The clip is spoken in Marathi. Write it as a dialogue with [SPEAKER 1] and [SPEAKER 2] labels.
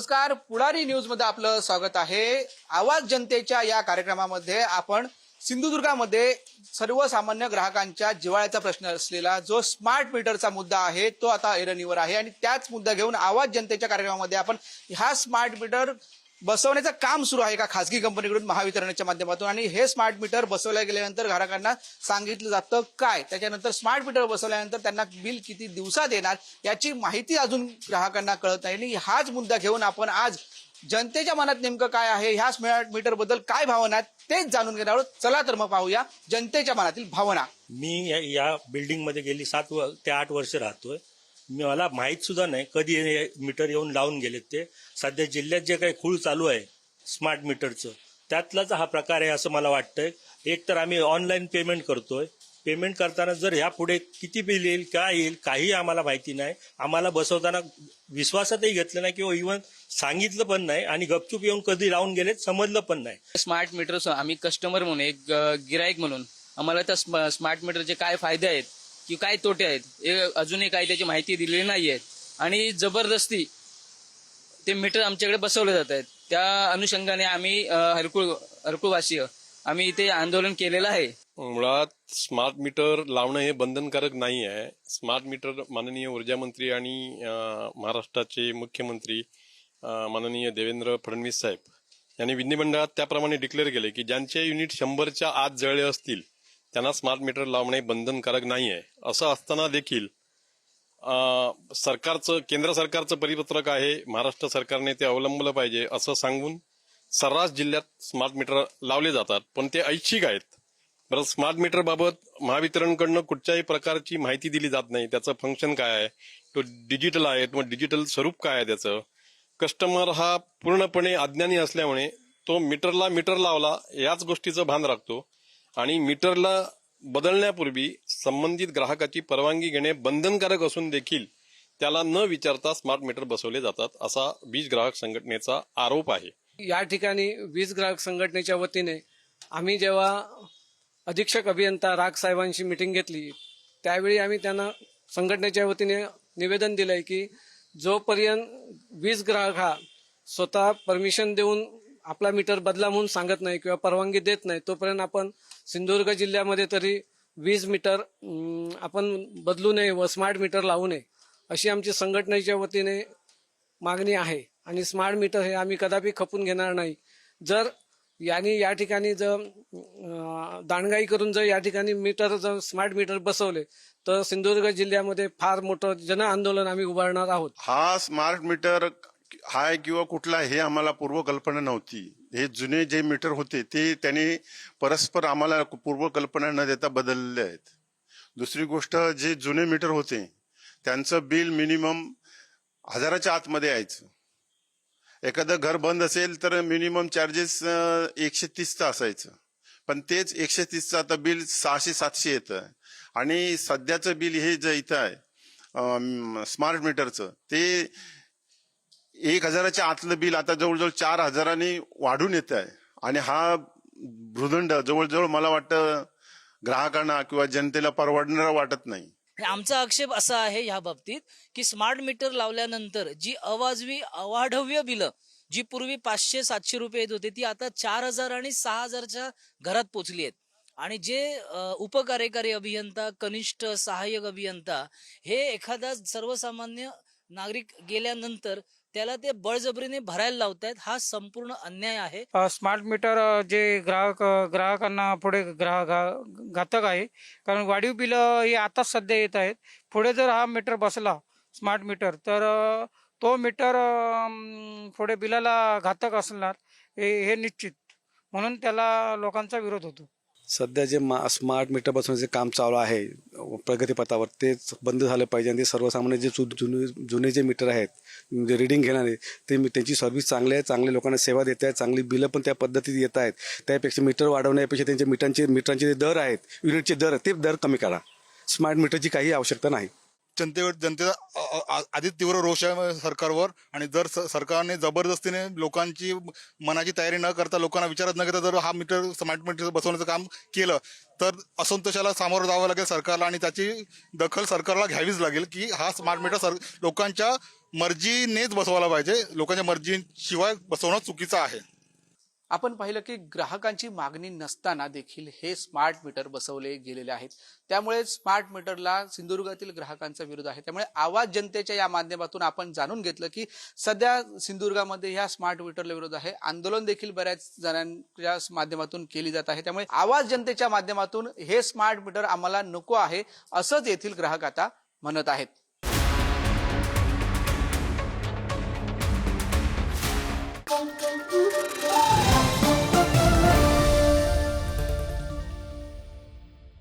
[SPEAKER 1] नमस्कार. पुढारी न्यूजमध्ये आपलं स्वागत आहे. आवाज जनतेच्या या कार्यक्रमामध्ये आपण सिंधुदुर्गामध्ये सर्वसामान्य ग्राहकांच्या जिवाळ्याचा प्रश्न असलेला जो स्मार्ट मीटरचा मुद्दा आहे तो आता ऐरणीवर आहे. आणि त्याच मुद्दा घेऊन आवाज जनतेच्या कार्यक्रमामध्ये आपण हा स्मार्ट मीटर बसवण्याचं काम सुरू आहे का खासगी कंपनीकडून महावितरणाच्या माध्यमातून. आणि हे स्मार्ट मीटर बसवल्या गेल्यानंतर ग्राहकांना सांगितलं जातं काय? त्याच्यानंतर स्मार्ट मीटर बसवल्यानंतर त्यांना बिल किती दिवसात येणार याची माहिती अजून ग्राहकांना कळत नाही. आणि हाच मुद्दा घेऊन आपण आज जनतेच्या मनात नेमकं काय आहे? ह्या स्मार्ट मीटरबद्दल काय भावना आहेत तेच जाणून घेणार आहोत. चला तर मग पाहूया जनतेच्या मनातील भावना.
[SPEAKER 2] मी या- या बिल्डिंगमध्ये गेली सात ते आठ वर्ष राहतोय. मला माहीत सुद्धा नाही. कधी हे मीटर येऊन लावून गेलेत ते. सध्या जिल्ह्यात जे काही खूळ चालू आहे स्मार्ट मीटरचं त्यातलाच हा प्रकार आहे असं मला वाटतंय. एक तर आम्ही ऑनलाईन पेमेंट करतोय. पेमेंट करताना जर ह्या पुढे किती बिल येईल काय येईल काही आम्हाला माहिती नाही. आम्हाला बसवताना विश्वासातही घेतलं नाही किंवा इव्हन सांगितलं पण नाही आणि गपचूप येऊन कधी लावून गेलेत समजलं पण नाही.
[SPEAKER 3] स्मार्ट मीटर आम्ही कस्टमर म्हणून एक अ, गिराईक म्हणून आम्हाला त्या स्म- स्मार्ट मीटरचे काय फायदे आहेत की काय तोटे आहेत? हे अजूनही काही त्याची माहिती दिलेली नाही आहे आणि जबरदस्ती ते मीटर आमच्याकडे बसवले जात आहेत. त्या अनुषंगाने आम्ही हरकुळ हरकुळवासीय आम्ही इथे आंदोलन केलेलं आहे.
[SPEAKER 4] मुळात स्मार्ट मीटर लावणं हे बंधनकारक नाही आहे. स्मार्ट मीटर माननीय ऊर्जा मंत्री आणि महाराष्ट्राचे मुख्यमंत्री माननीय देवेंद्र फडणवीस साहेब यांनी विधिमंडळात त्याप्रमाणे डिक्लेअर केले की ज्यांचे युनिट शंभरच्या आत जळले असतील त्यांना स्मार्ट मीटर लावणे बंधनकारक नाही आहे असं असताना देखील सरकारचं केंद्र सरकारचं परिपत्रक आहे महाराष्ट्र सरकारने ते अवलंबलं पाहिजे असं सांगून सर्रास जिल्ह्यात स्मार्ट मीटर लावले जातात. पण ते ऐच्छिक आहेत. बरं स्मार्ट मीटर बाबत महावितरणकडनं कुठच्याही प्रकारची माहिती दिली जात नाही. त्याचं फंक्शन काय आहे? तो डिजिटल आहे मग डिजिटल स्वरूप काय आहे त्याचं? कस्टमर हा पूर्णपणे अज्ञानी असल्यामुळे तो मीटरला मीटर लावला याच गोष्टीचं भान राखतो. आणि मीटरला बदलण्यापूर्वी संबंधित ग्राहकाची परवानगी घेणे बंधनकारक असून देखील त्याला न विचारता स्मार्ट मीटर बसवले जातात असा वीज ग्राहक संघटनेचा आरोप आहे.
[SPEAKER 5] या ठिकाणी वीज ग्राहक संघटनेच्या वतीने आम्ही जेव्हा अधीक्षक अभियंता राग साहेबांशी मिटिंग घेतली त्यावेळी आम्ही त्यांना संघटनेच्या वतीने निवेदन दिलंय की जोपर्यंत वीज ग्राहक हा स्वतः परमिशन देऊन आपला मीटर बदला म्हणून सांगत नाही किंवा परवानगी देत नाही तोपर्यंत आपण सिंधुदुर्ग जिल्ह्यामध्ये तरी वीज मीटर आपण बदलू नये व स्मार्ट मीटर लावू नये अशी आमची संघटनेच्या वतीने मागणी आहे. आणि स्मार्ट मीटर हे आम्ही कदापि खपून घेणार नाही. जर यांनी या ठिकाणी जर दाणगाई दांडगाई करून जर या ठिकाणी मीटर जर स्मार्ट मीटर बसवले तर सिंधुदुर्ग जिल्ह्यामध्ये फार मोठं जन आंदोलन आम्ही उभारणार आहोत.
[SPEAKER 6] हा स्मार्ट मीटर हाय किंवा कुठला हे आम्हाला पूर्वकल्पना नव्हती. हे जुने जे मीटर होते ते त्यांनी परस्पर आम्हाला पूर्वकल्पना न देता बदलले आहेत. दुसरी गोष्ट जे जुने मीटर होते त्यांचं बिल मिनिमम हजाराच्या आतमध्ये यायचं. एखादं घर बंद असेल तर मिनिमम चार्जेस एकशे तीसचं असायचं. पण तेच एकशे तीसचं आता बिल सहाशे सातशे येतं. आणि सध्याचं बिल हे जे इथं आहे स्मार्ट मीटरचं ते एक हजाराच्या आतलं बिल आता जवळजवळ चार हजारांनी वाढून येत आहे आणि हा भृदंड जवळजवळ मला वाटतं ग्राहकांना किंवा जनतेला परवडणारा वाटत नाही.
[SPEAKER 7] हे आमचा आक्षेप असा आहे ह्या बाबतीत की स्मार्ट मीटर लावल्यानंतर जी अवाजवी अवाढव्य बिलं जी पूर्वी पाचशे सातशे रुपये येत होते ती आता चार हजार आणि सहा हजारच्या घरात पोचली आहेत. आणि जे उपकार्यकारी अभियंता कनिष्ठ सहाय्यक अभियंता हे एखादा सर्वसामान्य नागरिक गेल्यानंतर त्याला ते बळजबरीने भरायला लावतायत. हा संपूर्ण अन्याय आहे.
[SPEAKER 8] स्मार्ट मीटर जे ग्राहक ग्राहकांना पुढे ग्राहक घा- घातक आहे. कारण वाढीव बिलं ही आताच सध्या येत आहेत. पुढे जर हा मीटर बसला स्मार्ट मीटर तर तो मीटर पुढे बिलाला घातक असणार हे हे निश्चित. म्हणून त्याला लोकांचा विरोध होतो.
[SPEAKER 9] सध्या जे मा स्मार्ट मीटर बसवण्याचे काम चालू आहे प्रगतीपथावर तेच बंद झालं पाहिजे. आणि ते सर्वसामान्य जे जु- जुने जुने जे मीटर आहेत जे रिडिंग घेणारे ते मी- त्यांची सर्व्हिस चांगली आहे चांगल्या लोकांना सेवा देत आहेत चांगली बिलं पण त्या पद्धतीत येत आहेत. त्यापेक्षा मीटर वाढवण्यापेक्षा त्यांचे मीटरचे मीटरांचे जे दर आहेत युनिटचे दर ते दर कमी करा. स्मार्ट मीटरची काही आवश्यकता नाही.
[SPEAKER 10] जनतेवर जनतेचा अधिक तीव्र रोष आहे सरकारवर. आणि जर स- सरकारने जबरदस्तीने लोकांची मनाची तयारी न करता लोकांना विचारत न करता जर हा मीटर स्मार्ट मीटर बसवण्याचं काम केलं तर असंतोषाला सामोरं जावं लागेल सरकारला आणि त्याची दखल सरकारला घ्यावीच लागेल की हा स्मार्ट मीटर सर लोकांच्या मर्जीनेच बसवायला पाहिजे. लोकांच्या मर्जीशिवाय बसवणं चुकीचं आहे.
[SPEAKER 1] आपण पाहिलं की ग्राहकांची मागणी नसताना देखील हे स्मार्ट मीटर बसवले गेलेले आहेत. त्यामुळे स्मार्ट मीटरला सिंधुदुर्गातील ग्राहकांचा विरोध आहे. त्यामुळे आवाज जनतेच्या या माध्यमातून आपण जाणून घेतलं की सध्या सिंधुदुर्गामध्ये ह्या स्मार्ट मीटरला विरोध आहे. आंदोलन देखील बऱ्याच जणांच्या माध्यमातून केली जात आहे. त्यामुळे आवाज जनतेच्या माध्यमातून हे स्मार्ट मीटर आम्हाला नको आहे असंच येथील ग्राहक आता म्हणत आहेत.